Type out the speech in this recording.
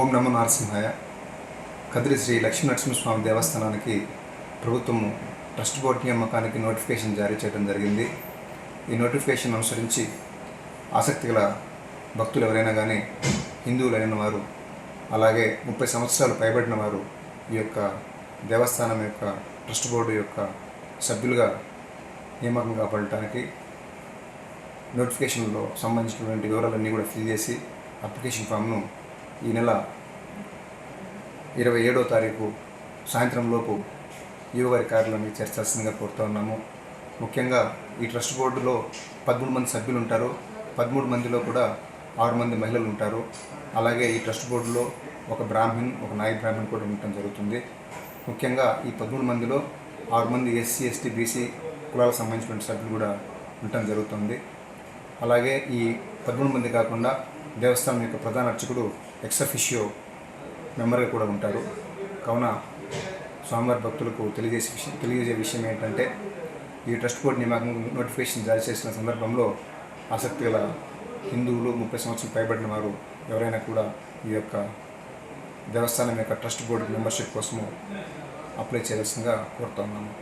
ఓం నమో నరసింహాయ. కదిరి శ్రీ లక్ష్మీనరసింహస్వామి దేవస్థానానికి ప్రభుత్వం trust board నియామకానికి నోటిఫికేషన్ జారీ చేయడం జరిగింది. ఈ నోటిఫికేషన్ అనుసరించి ఆసక్తి గల భక్తులు ఎవరైనా కానీ హిందువులైన వారు అలాగే ముప్పై సంవత్సరాలు పైబడిన వారు ఈ యొక్క దేవస్థానం యొక్క ట్రస్ట్ బోర్డు యొక్క సభ్యులుగా నియామకం కాబడటానికి నోటిఫికేషన్లో సంబంధించినటువంటి వివరాలన్నీ కూడా ఫిల్ చేసి అప్లికేషన్ ఫామ్ను ఈ నెల ఇరవై ఏడో తారీఖు సాయంత్రంలోపు యువగారి ఈవో చేర్చాల్సిందిగా కోరుతా ఉన్నాము. ముఖ్యంగా ఈ ట్రస్ట్ బోర్డులో పదమూడు మంది సభ్యులు ఉంటారు. పదమూడు మందిలో కూడా ఆరు మంది మహిళలు ఉంటారు. అలాగే ఈ ట్రస్ట్ బోర్డులో ఒక బ్రాహ్మణ్ ఒక నాయ బ్రాహ్మణ్ కూడా ఉండటం జరుగుతుంది. ముఖ్యంగా ఈ పదమూడు మందిలో ఆరు మంది ఎస్సీ ఎస్టీ బీసీ కులాలకు సంబంధించిన సభ్యులు కూడా ఉండటం జరుగుతుంది. అలాగే ఈ పదమూడు మంది కాకుండా దేవస్థానం యొక్క ప్రధాన అర్చకుడు ఎక్సఫిషియో మెంబర్గా కూడా ఉంటారు. కావున స్వామివారి భక్తులకు తెలియజేసే విషయం తెలియజేసే విషయం ఏంటంటే ఈ ట్రస్ట్ బోర్డు నియామకం నోటిఫికేషన్ జారీ చేసిన సందర్భంలో ఆసక్తి గల హిందువులు ముప్పై సంవత్సరాలు పైబడిన వారు ఎవరైనా కూడా ఈ యొక్క దేవస్థానం యొక్క ట్రస్ట్ బోర్డు మెంబర్షిప్ కోసము అప్లై చేయాల్సిందిగా కోరుతున్నాము